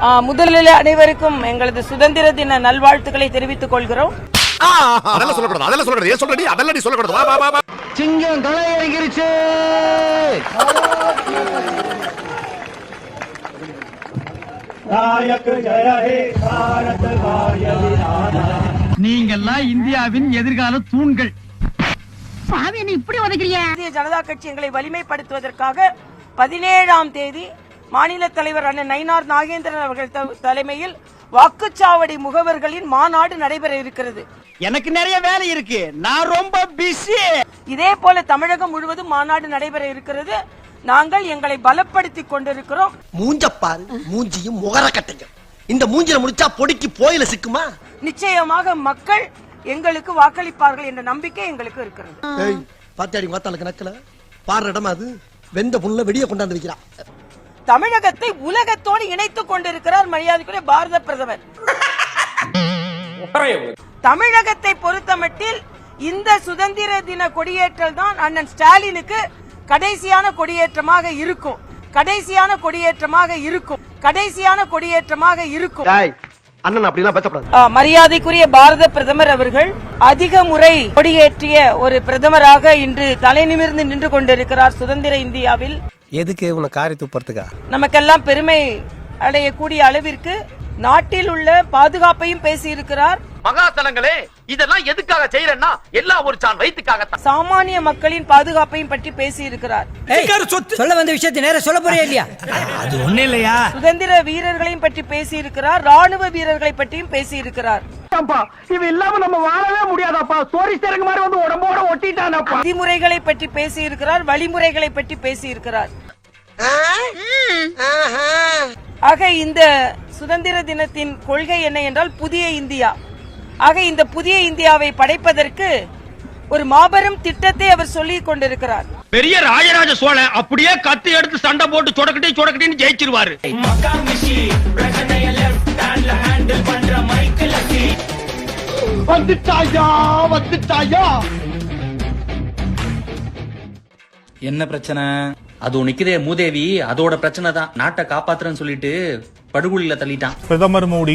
ஆ, முதலில் அனைவருக்கும் எங்களது சுதந்திர தின நல்வாழ்த்துக்களை தெரிவித்துக் கொள்கிறோம். அதெல்லாம் சொல்லக்கூடாது அதெல்லாம் சொல்லக்கூடாது. ஏன் சொல்றடி? அதெல்லாம் நீ சொல்லக்கூடாது. வா வா வா வா. சிங்கம் களை இறங்கிருச்சு நீங்கெல்லாம் இந்தியாவின் எதிர்கால தூண்கள். சாமி இப்படி உதைக்கிறியா? பாரதிய ஜனதா கட்சி எங்களை வலிமைப்படுத்துவதற்காக பதினேழாம் தேதி மாநில தலைவர் அண்ணன் நயினார் நாகேந்திரன் அவர்கள் த- தலைமையில் வாக்குச்சாவடி முகவர்களின் மாநாடு நடைபெற இருக்கிறது. எனக்கு நிறைய வேலை இருக்கு. நான் ரொம்ப பிஸி இதே போல தமிழகம் முழுவதும் மாநாடு நடைபெற இருக்கிறது. நாங்கள் எங்களை பலப்படுத்திக் கொண்டிருக்கிறோம். மூஞ்ச பாரு. மூஞ்சியும் முகர கட்டையும் இந்த மூஞ்சில முடிச்சா பொடிக்கு போயில சிக்குமா? நிச்சயமாக மக்கள் எங்களுக்கு வாக்களிப்பார்கள் என்ற நம்பிக்கை எங்களுக்கு இருக்கிறது. ஏய் பாத்தியாடி மாத்தாளுக்கு நக்கல? பாடுற இடமா அது? வெந்த புண்ணுல வெடிய கொண்டாந்து வைக்கிறா. தமிழகத்தை உலகத்தோடு இணைத்துக் கொண்டிருக்கிறார் மரியாதைக்குரிய பாரத பிரதமர். தமிழகத்தை பொறுத்தமட்டில் இந்த சுதந்திர தின கொடியேற்றல் தான் அண்ணன் ஸ்டாலினுக்கு கடைசியான கொடியேற்றமாக இருக்கும். கடைசியான கொடியேற்றமாக இருக்கும். கடைசியான கொடியேற்றமாக இருக்கும். மரியாதைக்குரிய பாரத பிரதமர் அவர்கள் அதிக முறை கொடியேற்றிய ஒரு பிரதமராக இன்று தலைநிமிர்ந்து நின்று கொண்டிருக்கிறார் சுதந்திர இந்தியாவில். எதுக்கு உன்னை காரி துப்புறதுக்கா? நமக்கெல்லாம் பெருமை அடையக்கூடிய அளவிற்கு நாட்டில் உள்ள பாதுகாப்பையும் பேசியிருக்கிறார். மகாசலங்களே இதெல்லாம் எதுக்காக செய்யறேன்னா எல்லாம் ஒரு சான் வயிற்றுக்காக சாமானிய மக்களின் பாதுகாப்பையும் பற்றி பேசியிருக்கிறார். சொல்ல வந்த விஷயத்தை நேர சொல்ல போறியா இல்லையா? அது ஒண்ணு இல்லையா? சுதந்திர வீரர்களையும் பற்றி பேசியிருக்கிறார் ராணுவ வீரர்களை பற்றியும் பேசியிருக்கிறார். இது இல்லாம நம்ம வாழவே முடியாதாப்பா? சோரி சேரங்க மாதிரி வந்து உடம்போட ஒட்டிட்டானப்பா. விதிமுறைகளை பற்றி பேசியிருக்கிறார் வழிமுறைகளை பற்றி பேசியிருக்கிறார். ஆக இந்த சுதந்திர தினத்தின் கொள்கை என்ன என்றால் புதிய இந்தியா. ஆக இந்த புதிய இந்தியாவை படைப்பதற்கு ஒரு மாபெரும் திட்டத்தை அவர் சொல்லிக் கொண்டிருக்கிறார். பெரிய ராஜராஜ சோழன் அப்படியே கத்தி எடுத்து சண்டை போட்டு சொடக்கட்டி சொடக்கட்டின்னு ஜெயிச்சிருவாரு. வந்துட்டாயா வந்துட்டாயா? என்ன பிரச்சனை? அது நிக்குதே மூதேவி அதோட பிரச்சனை தான் நாட்டை காப்பாத்துறேன்னு சொல்லிட்டு படுகொலியில தள்ளிட்டான். பிரதமர் மோடி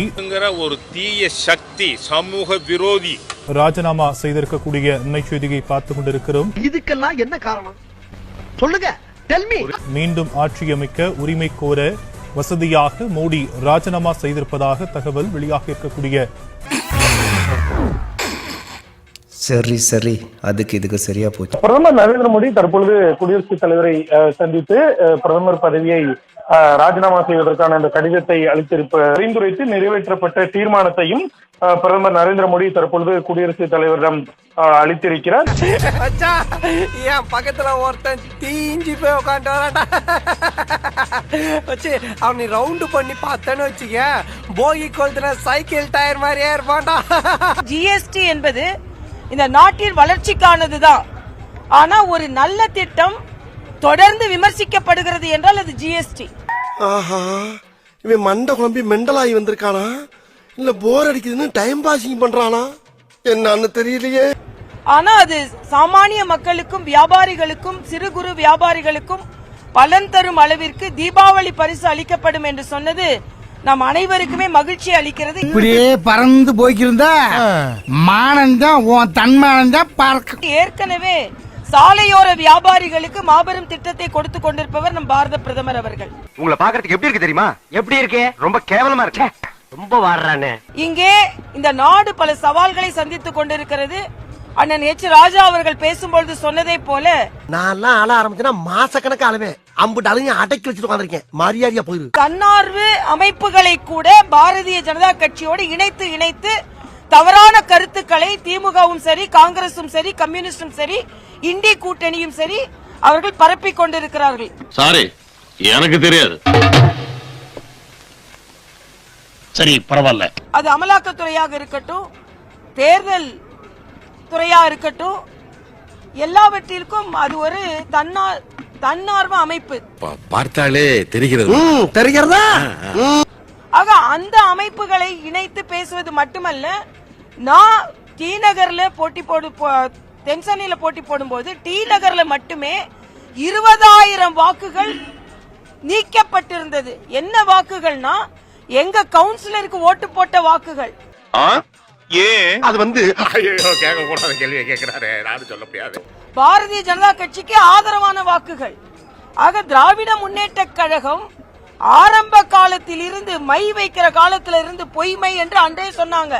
ஒரு தீய சக்தி சமூக விரோதி. ராஜினாமா செய்திருக்கக்கூடிய செய்தியை பார்த்து கொண்டிருக்கிறோம். இதுக்கெல்லாம் என்ன காரணம்? சொல்லுங்க. மீண்டும் ஆட்சி அமைக்க உரிமை கோர வசதியாக மோடி ராஜினாமா செய்திருப்பதாக தகவல் வெளியாக இருக்கக்கூடிய சரி சரி. அதுக்கு இதுக்கு சரியா போச்சு. பிரதமர் நரேந்திர மோடி தற்பொழுது குடியரசுத் தலைவரை சந்தித்து அஹ், பிரதமர் பதவியை ராஜினாமா செய்வதற்கான அந்த கடிதத்தை அளித்திருப்ப பரிந்துரைத்து நிறைவேற்றப்பட்ட தீர்மானத்தையும் பிரதமர் நரேந்திர மோடி தற்பொழுது குடியரசுத் தலைவரிடம் அளித்திருக்கிறார். என் பக்கத்துல ஒருத்தன் தீஞ்சு போய் உட்காந்து வச்சு அவனை ரவுண்டு பண்ணி பார்த்தேன்னு வச்சுக்க போகி கொளுத்துன சைக்கிள் டயர் மாதிரியே இருப்பான்டா. ஜிஎஸ்டி என்பது இந்த நாட்டின் வளர்ச்சிக்கானதுதான். ஆனா ஒரு நல்ல திட்டம் தொடர்ந்து விமர்சிக்கப்படுகிறது என்றால் அது ஜிஎஸ்டி ஆஹா இவன் மண்டை குழம்பி மெண்டலாகி வந்திருக்கானா? இல்ல போர் அடிக்குதுன்னு டைம் பாசிங் பண்றானா? என்னன்னு தெரியலையே. ஆனா அது சாமானிய மக்களுக்கும் வியாபாரிகளுக்கும் சிறு குறு வியாபாரிகளுக்கும் பலன் தரும் அளவிற்கு தீபாவளி பரிசு அளிக்கப்படும் என்று சொன்னது நம் அனைவருக்குமே மகிழ்ச்சி அளிக்கிறது. இப்படியே பறந்து போய்க்கிருந்தா மானந்தான் உன் தன்மானந்தான் பார்க்க ஏற்கனவே சாலையோர வியாபாரிகளுக்கு மாபெரும் திட்டத்தை கொடுத்து கொண்டிருப்பவர் நம் பாரத பிரதமர் அவர்கள். உங்களை பாக்குறதுக்கு எப்படி இருக்கு தெரியுமா? எப்படி இருக்கு? ரொம்ப கேவலமா இருக்கு. ரொம்ப வாடுறானே. இங்கே இந்த நாடு பல சவால்களை சந்தித்துக் கொண்டிருக்கிறது. அண்ணன் எச் ராஜா அவர்கள் பேசும்பொழுது சொன்னதை போல நான் ஆள ஆரம்பிச்சேன்னா மாசக்கணக்கு அழுவேன் அம்புட்டு அழுங்க அடக்கி வச்சுட்டு உட்காந்துருக்கேன் மரியாதையா போயிரு. தன்னார்வ அமைப்புகளை கூட பாரதிய ஜனதா கட்சியோடு இணைத்து இணைத்து தவறான கருத்துக்களை திமுகவும் சரி காங்கிரசும் சரி கம்யூனிஸ்டும் சரி இந்தி கூட்டணியும் சரி அவர்கள் பரப்பிக் கொண்டிருக்கிறார்கள். சாரி எனக்கு தெரியாது. சரி பரவாயில்ல. அது அமலாக்கத்துறையாக இருக்கட்டும் தேர்தல் துறையா இருக்கட்டும் எல்லாவற்றிற்கும் அது ஒரு தன்னா தன்னார்வ அமைப்பு. பார்த்தாலே தெரிகிறது. தெரிகிறதா? ஆக அந்த அமைப்புகளை இணைத்து பேசுவது மட்டுமல்ல நான் டி நகர்ல போட்டி போடு தென்சென்னையில போட்டி போடும்போது டி நகர்ல மட்டுமே இருபதாயிரம் வாக்குகள் நீக்கப்பட்டிருந்தது. என்ன வாக்குகள்னா எங்க கவுன்சிலருக்கு ஓட்டு போட்ட வாக்குகள். ஏன் அது வந்து பாரதிய ஜனதா கட்சிக்கு ஆதரவான வாக்குகள். ஆக திராவிட முன்னேற்ற கழகம் ஆரம்ப காலத்தில் இருந்து மை வைக்கிற காலத்துல இருந்து பொய்மை என்று அன்றே சொன்னாங்க.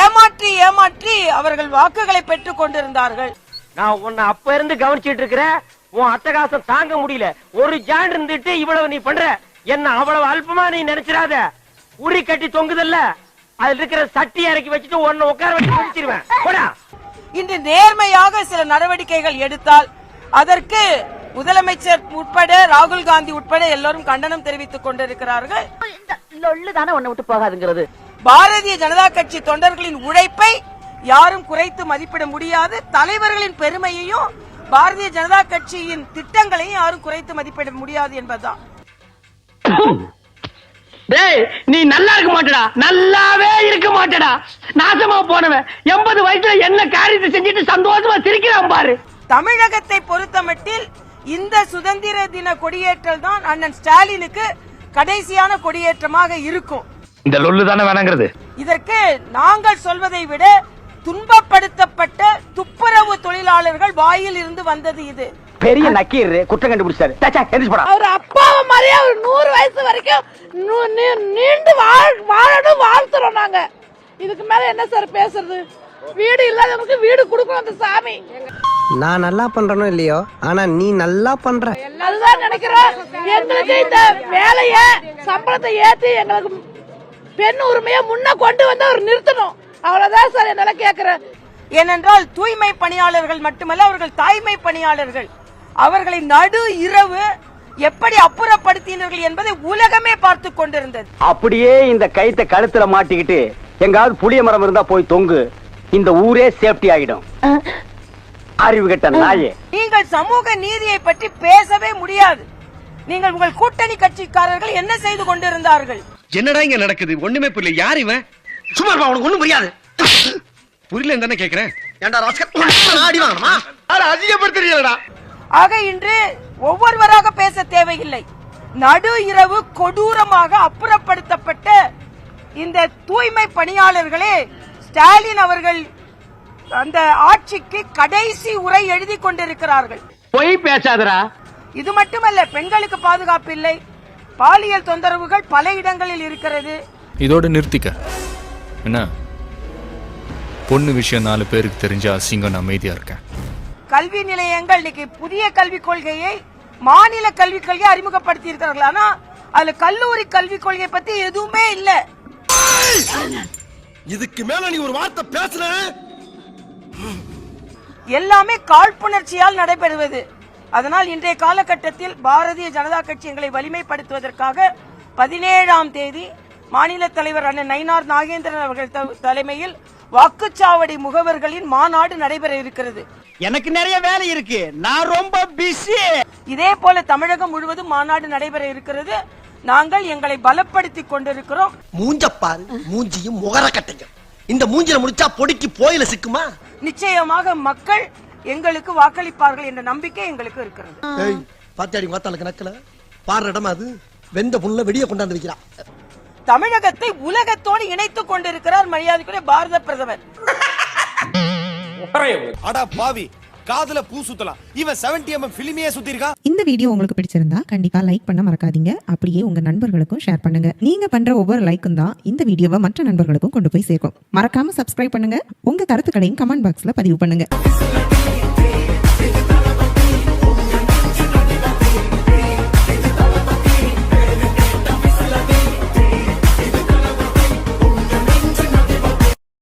ஏமாற்றி ஏமாற்றி அவர்கள் வாக்குகளை பெற்றுக் கொண்டிருந்தார்கள். நான் உன்னை அப்ப இருந்து கவனிச்சிட்டு இருக்கிறேன். உன் அட்டகாசம் தாங்க முடியல. ஒரு ஜான் இருந்துட்டு இவ்வளவு நீ பண்ற. என்ன அவ்வளவு அல்பமா நீ நினைச்சிடாத. உரி கட்டி தொங்குதல்ல. அதுல இருக்கிற சட்டி இறக்கி வச்சுட்டு உன்னை உட்கார வச்சு முடிச்சிருவேன் போடா. இன்று நேர்மையாக சில நடவடிக்கைகள் எடுத்தால் அதற்கு முதலமைச்சர் உட்பட ராகுல் காந்தி உட்பட எல்லோரும் கண்டனம் தெரிவித்துக் கொண்டிருக்கிறார்கள். தானே உன்னை விட்டு போகாதுங்கிறது. பாரதிய ஜனதா கட்சி தொண்டர்களின் உழைப்பை யாரும் குறைத்து மதிப்பிட முடியாது. தலைவர்களின் பெருமையையும் பாரதிய ஜனதா கட்சியின் திட்டங்களையும் யாரும் குறைத்து மதிப்பிட முடியாது என்பதுதான். டேய் நீ நல்லா இருக்க மாட்டடா. நல்லாவே இருக்க மாட்டடா. நாசமா போனவன். எண்பது வயசுல என்ன காரியத்தை செஞ்சுட்டு சந்தோஷமா சிரிக்கிறான் பாரு. தமிழகத்தை பொறுத்தமட்டில் இந்த சுதந்திர தின கொடியேற்றல் தான் அண்ணன் ஸ்டாலினுக்கு கடைசியான கொடியேற்றமாக இருக்கும். இந்த லொல்லு தானே வேணாங்கிறது? இதற்கு நாங்கள் சொல்வதை விட துன்பப்படுத்தப்பட்ட துப்புரவு தொழிலாளர்கள் வாயில் இருந்து வந்தது இது. பெரிய நக்கீர் குற்றம் கண்டுபிடிச்சாரு. அவர் அப்பாவை மாதிரியே அவர் நூறு வயசு வரைக்கும் நீண்டு வாழ் வாழணும் வாழ்த்துறோம் நாங்க. இதுக்கு மேல என்ன சார் பேசுறது? வீடு இல்லாதவங்களுக்கு வீடு கொடுக்கணும் அந்த சாமி. நான் நல்லா பண்றனோ இல்லையோ? ஆனா நீ நல்லா பண்ற. அதுதான் நினைக்கிறோம் எங்களுக்கு இந்த வேலைய சம்பளத்தை ஏத்தி எங்களுக்கு பெண் உரிமையை முன்ன கொண்டு வந்து அவர் நிறுத்தணும். அவ்வளவுதான் சார் என்னால கேக்குறேன். ஏனென்றால் தூய்மை பணியாளர்கள் மட்டுமல்ல அவர்கள் தாய்மை பணியாளர்கள். அவர்களை நடு இரவு எப்படி அப்புறப்படுத்தினீர்கள் என்பதை உலகமே பார்த்து கொண்டிருந்தது. அப்படியே இந்த கைத்த கழுத்துல மாட்டிக்கிட்டு எங்காவது புளிய மரம் இருந்தா போய் தொங்கு. இந்த ஊரே சேஃப்டி ஆகிடும் அறிவு கெட்ட நாயே. நீங்கள் சமூக நீதியை பற்றி பேசவே முடியாது. நீங்கள் உங்கள் கூட்டணி கட்சிக்காரர்கள் என்ன செய்து கொண்டிருந்தார்கள்? என்னடா இங்க நடக்குது? ஒண்ணுமே புரியல. யார் இவன்? சும்மா இருப்பா, உனக்கு ஒண்ணும் புரியாது. புரியல தானே கேக்குறேன். ஏன்டா ராஸ்கர் ஆடி வாங்கணுமா? அட அதிகப்படுத்துறீங்களடா ஆக இன்று ஒவ்வொருவராக பேச தேவையில்லை. நடு இரவு கொடூரமாக அப்புறப்படுத்தப்பட்ட இந்த தூய்மை பணியாளர்களே ஸ்டாலின் அவர்கள் அந்த ஆட்சிக்கு கடைசி உரை எழுதி கொண்டிருக்கிறார்கள். பொய் பேசாதடா. இது மட்டுமல்ல பெண்களுக்கு பாதுகாப்பு இல்லை. பாலியல் தொந்தரவுகள் பல இடங்களில் இருக்கிறது. இதோட நிறுத்திக்க. என்ன? பொண்ணு விஷயம் நாலு பேருக்கு தெரிஞ்ச அசிங்கம் நான் அமைதியா இருக்கேன். கல்வி நிலையங்கள் இன்னைக்கு புதிய கல்விக் கொள்கையை மாநில கல்விக் கொள்கையை அறிமுகப்படுத்தி இருக்கிறார்கள் ஆனா அதுல கல்லூரி கல்விக் கொள்கை பத்தி எதுவுமே இல்ல. இதுக்கு மேல நீ ஒரு வார்த்தை பேசுன? எல்லாமே காழ்ப்புணர்ச்சியால் நடைபெறுவது. அதனால் இன்றைய காலகட்டத்தில் பாரதிய ஜனதா கட்சி எங்களை வலிமைப்படுத்துவதற்காக பதினேழாம் தேதி மாநில தலைவர் அண்ணன் நயினார் நாகேந்திரன் அவர்கள் த- தலைமையில் வாக்குச்சாவடி முகவர்களின் மாநாடு நடைபெற இருக்கிறது. எனக்கு நிறைய வேலை இருக்கு. நான் ரொம்ப பிஸி இதே போல தமிழகம் முழுவதும் மாநாடு நடைபெற இருக்கிறது. நாங்கள் எங்களை பலப்படுத்திக் கொண்டிருக்கிறோம். மூஞ்ச பாரு. மூஞ்சியும் முகர கட்டையும் இந்த மூஞ்சில முடிச்சா பொடிக்கு போயில சிக்குமா? நிச்சயமாக மக்கள் எங்களுக்கு வாக்களிப்பார்கள் என்ற நம்பிக்கை எங்களுக்கு இருக்கிறது. ஏய் பாத்தியாடி மாத்தால கணக்குல? பாடுற இடமா அது? வெந்த புண்ணுல வெடிய கொண்டாந்து வைக்கிறா. தமிழகத்தை உலகத்தோடு இணைத்துக் கொண்டிருக்கிறார் மரியாதைக்குரிய பாரத பிரதமர். அடா பாவி காதுல பூ சுத்தலாம். இவன் 70 எம்எம் பிலிமையே சுத்தி இருக்கா இந்த வீடியோ உங்களுக்கு பிடிச்சிருந்தா கண்டிப்பா லைக் பண்ண மறக்காதீங்க. அப்படியே உங்க நண்பர்களுக்கும் ஷேர் பண்ணுங்க. நீங்க பண்ற ஒவ்வொரு லைக்கும் தான் இந்த வீடியோவை மற்ற நண்பர்களுக்கும் கொண்டு போய் சேர்க்கும். மறக்காம சப்ஸ்கிரைப் பண்ணுங்க. உங்க கருத்துக்களையும் கமெண்ட் பாக்ஸ்ல பதிவு பண்ணுங்க.